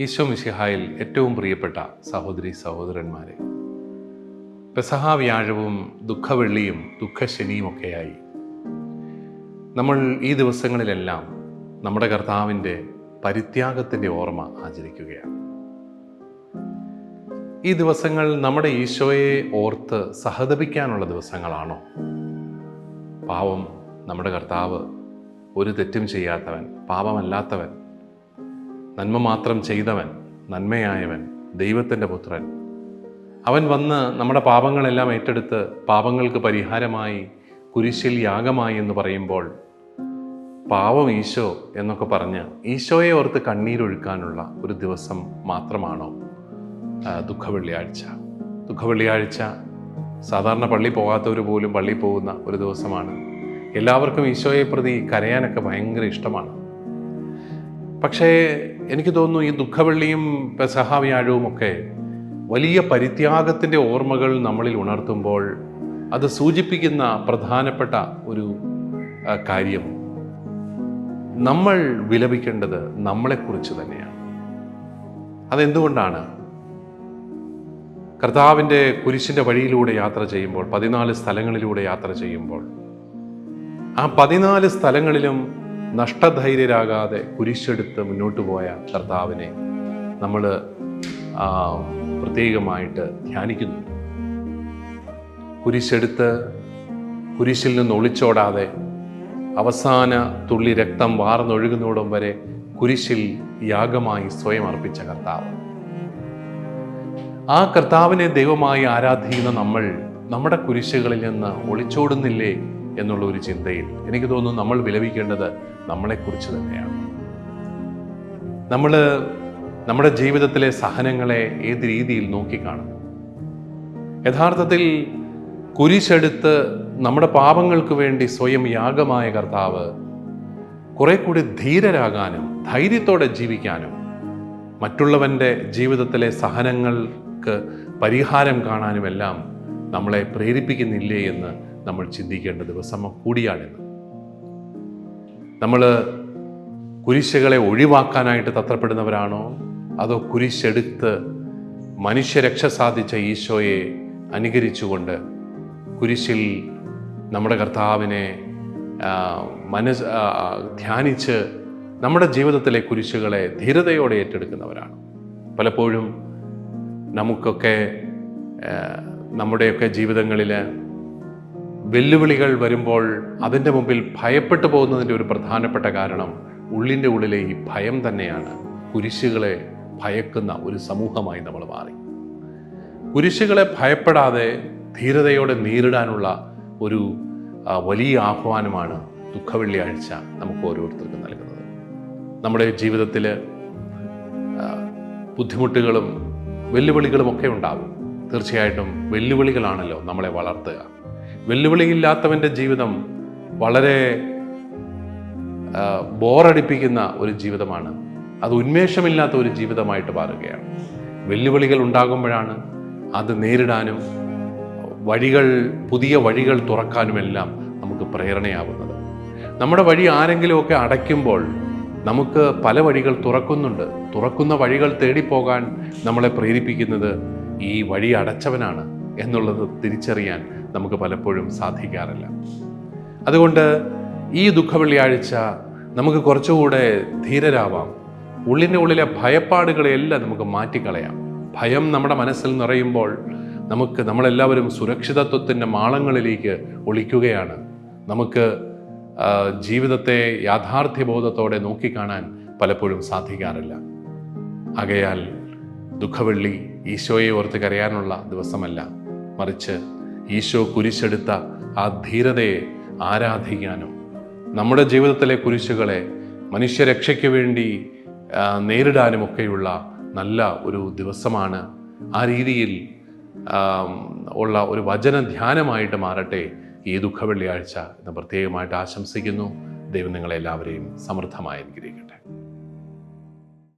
ഈശോ മിശിഹായിൽ ഏറ്റവും പ്രിയപ്പെട്ട സഹോദരി സഹോദരന്മാരെ. പെസഹ വ്യാഴവും ദുഃഖവെള്ളിയും ദുഃഖശനിയുമൊക്കെയായി നമ്മൾ ഈ ദിവസങ്ങളിലെല്ലാം നമ്മുടെ കർത്താവിന്റെ പരിത്യാഗത്തിന്റെ ഓർമ്മ ആചരിക്കുകയാണ്. ഈ ദിവസങ്ങൾ നമ്മുടെ ഈശോയെ ഓർത്ത് സഹതപിക്കാനുള്ള ദിവസങ്ങളാണോ? പാവം നമ്മുടെ കർത്താവ് ഒരു തെറ്റും ചെയ്യാത്തവൻ പാപമല്ലാത്തവൻ നന്മ മാത്രം ചെയ്തവൻ നന്മയായവൻ ദൈവത്തിന്റെ പുത്രൻ. അവൻ വന്ന് നമ്മുടെ പാപങ്ങളെല്ലാം ഏറ്റെടുത്ത് പാപങ്ങൾക്ക് പരിഹാരമായി കുരിശിൽ യാഗമായി എന്ന് പറയുമ്പോൾ പാവം ഈശോ എന്നൊക്കെ പറഞ്ഞ് ഈശോയെ ഓർത്ത് കണ്ണീരൊഴുക്കാനുള്ള ഒരു ദിവസം മാത്രമാണോ ദുഃഖവെള്ളിയാഴ്ച. ദുഃഖവെള്ളിയാഴ്ച സാധാരണ പള്ളി പോകാത്തവർ പോലും പള്ളി പോകുന്ന ഒരു ദിവസമാണ്. എല്ലാവർക്കും ഈശോയെ പ്രതി കരയാനൊക്കെ ഭയങ്കര ഇഷ്ടമാണ്. പക്ഷേ എനിക്ക് തോന്നുന്നു ഈ ദുഃഖവെള്ളിയും പെസഹ വ്യാഴവും ഒക്കെ വലിയ പരിത്യാഗത്തിന്റെ ഓർമ്മകൾ നമ്മളിൽ ഉണർത്തുമ്പോൾ അത് സൂചിപ്പിക്കുന്ന പ്രധാനപ്പെട്ട ഒരു കാര്യം. നമ്മൾ വിലപിക്കേണ്ടത് നമ്മളെക്കുറിച്ച് തന്നെയാണ്. അതെന്തുകൊണ്ടാണ്? കർത്താവിന്റെ കുരിശിന്റെ വഴിയിലൂടെ യാത്ര ചെയ്യുമ്പോൾ പതിനാല് സ്ഥലങ്ങളിലൂടെ യാത്ര ചെയ്യുമ്പോൾ ആ പതിനാല് സ്ഥലങ്ങളിലും നഷ്ടധൈര്യരാകാതെ കുരിശെടുത്ത് മുന്നോട്ട് പോയ കർത്താവിനെ നമ്മൾ പ്രത്യേകമായിട്ട് ധ്യാനിക്കുന്നു. കുരിശെടുത്ത് കുരിശിൽ നിന്ന് ഒളിച്ചോടാതെ അവസാന തുള്ളി രക്തം വാർന്നൊഴുകുന്നോടം വരെ കുരിശിൽ യാഗമായി സ്വയം അർപ്പിച്ച കർത്താവ്. ആ കർത്താവിനെ ദൈവമായി ആരാധിക്കുന്ന നമ്മൾ നമ്മുടെ കുരിശുകളിൽ നിന്ന് ഒളിച്ചോടുന്നില്ലേ? എന്നുള്ള ഒരു ചിന്തയിൽ എനിക്ക് തോന്നുന്നു നമ്മൾ വിലപിക്കേണ്ടത് നമ്മളെക്കുറിച്ച് തന്നെയാണ്. നമ്മൾ നമ്മുടെ ജീവിതത്തിലെ സഹനങ്ങളെ ഏത് രീതിയിൽ നോക്കിക്കാണും യഥാർത്ഥത്തിൽ കുരിശെടുത്ത് നമ്മുടെ പാപങ്ങൾക്ക് വേണ്ടി സ്വയം യാഗമായ കർത്താവ് കുറെ കൂടി ധീരരാകാനും ധൈര്യത്തോടെ ജീവിക്കാനും മറ്റുള്ളവന്റെ ജീവിതത്തിലെ സഹനങ്ങൾക്ക് പരിഹാരം കാണാനുമെല്ലാം നമ്മളെ പ്രേരിപ്പിക്കുന്നില്ലേ എന്ന് നമ്മൾ ചിന്തിക്കേണ്ട ദിവസം കൂടിയാണിന്ന് നമ്മൾ കുരിശുകളെ ഒഴിവാക്കാനായിട്ട് തത്രപ്പെടുന്നവരാണോ? അതോ കുരിശെടുത്ത് മനുഷ്യരക്ഷ സാധിച്ച ഈശോയെ അനുകരിച്ചുകൊണ്ട് കുരിശിൽ നമ്മുടെ കർത്താവിനെ മനസ് ധ്യാനിച്ച് നമ്മുടെ ജീവിതത്തിലെ കുരിശുകളെ ധീരതയോടെ ഏറ്റെടുക്കുന്നവരാണ്. പലപ്പോഴും നമുക്കൊക്കെ നമ്മുടെയൊക്കെ ജീവിതങ്ങളിൽ വെല്ലുവിളികൾ വരുമ്പോൾ അതിന്റെ മുമ്പിൽ ഭയപ്പെട്ടു പോകുന്നതിന്റെ ഒരു പ്രധാനപ്പെട്ട കാരണം ഉള്ളിന്റെ ഉള്ളിലെ ഈ ഭയം തന്നെയാണ്. കുരിശുകളെ ഭയക്കുന്ന ഒരു സമൂഹമായി നമ്മൾ മാറി. കുരിശുകളെ ഭയപ്പെടാതെ ധീരതയോടെ നേരിടാനുള്ള ഒരു വലിയ ആഹ്വാനമാണ് ദുഃഖവെള്ളിയാഴ്ച നമുക്ക് ഓരോരുത്തർക്കും നൽകുന്നത്. നമ്മുടെ ജീവിതത്തിൽ ബുദ്ധിമുട്ടുകളും വെല്ലുവിളികളും ഒക്കെ ഉണ്ടാകും തീർച്ചയായിട്ടും വെല്ലുവിളികളാണല്ലോ നമ്മളെ വളർത്തുക. വെല്ലുവിളിയില്ലാത്തവന്റെ ജീവിതം വളരെ ബോറടിപ്പിക്കുന്ന ഒരു ജീവിതമാണ്. അത് ഉന്മേഷമില്ലാത്ത ഒരു ജീവിതമായിട്ട് മാറുകയാണ്. വെല്ലുവിളികൾ ഉണ്ടാകുമ്പോഴാണ് അത് നേരിടാനും വഴികൾ പുതിയ വഴികൾ തുറക്കാനുമെല്ലാം നമുക്ക് പ്രേരണയാവുന്നത്. നമ്മുടെ വഴി ആരെങ്കിലുമൊക്കെ അടയ്ക്കുമ്പോൾ നമുക്ക് പല വഴികൾ തുറക്കുന്നുണ്ട്. തുറക്കുന്ന വഴികൾ തേടിപ്പോകാൻ നമ്മളെ പ്രേരിപ്പിക്കുന്നത് ഈ വഴി അടച്ചവനാണ് എന്നുള്ളത് തിരിച്ചറിയാൻ നമുക്ക് പലപ്പോഴും സാധിക്കാറില്ല. അതുകൊണ്ട് ഈ ദുഃഖവെള്ളിയാഴ്ച നമുക്ക് കുറച്ചുകൂടെ ധീരരാവാം. ഉള്ളിന്റെ ഉള്ളിലെ ഭയപ്പാടുകളെയെല്ലാം നമുക്ക് മാറ്റിക്കളയാം. ഭയം നമ്മുടെ മനസ്സിൽ നിറയുമ്പോൾ നമുക്ക് നമ്മളെല്ലാവരും സുരക്ഷിതത്വത്തിന്റെ മാളങ്ങളിലേക്ക് ഒളിക്കുകയാണ്. നമുക്ക് ജീവിതത്തെ യാഥാർത്ഥ്യബോധത്തോടെ നോക്കിക്കാണാൻ പലപ്പോഴും സാധിക്കാറില്ല. ആകയാൽ ദുഃഖവെള്ളി ഈശോയെ ഓർത്ത് കരയാനുള്ള ദിവസമല്ല. മറിച്ച് ഈശോ കുരിശെടുത്ത ആ ധീരതയെ ആരാധിക്കാനും. നമ്മുടെ ജീവിതത്തിലെ കുരിശുകളെ മനുഷ്യരക്ഷയ്ക്ക് വേണ്ടി നേരിടാനുമൊക്കെയുള്ള നല്ല ഒരു ദിവസമാണ് ആ രീതിയിൽ ഉള്ള ഒരു വചന ധ്യാനമായിട്ട് മാറട്ടെ ഈ ദുഃഖ വെള്ളിയാഴ്ച എന്ന് പ്രത്യേകമായിട്ട് ആശംസിക്കുന്നു. ദൈവം നിങ്ങളെല്ലാവരെയും സമൃദ്ധമായി അനുഗ്രഹിക്കട്ടെ.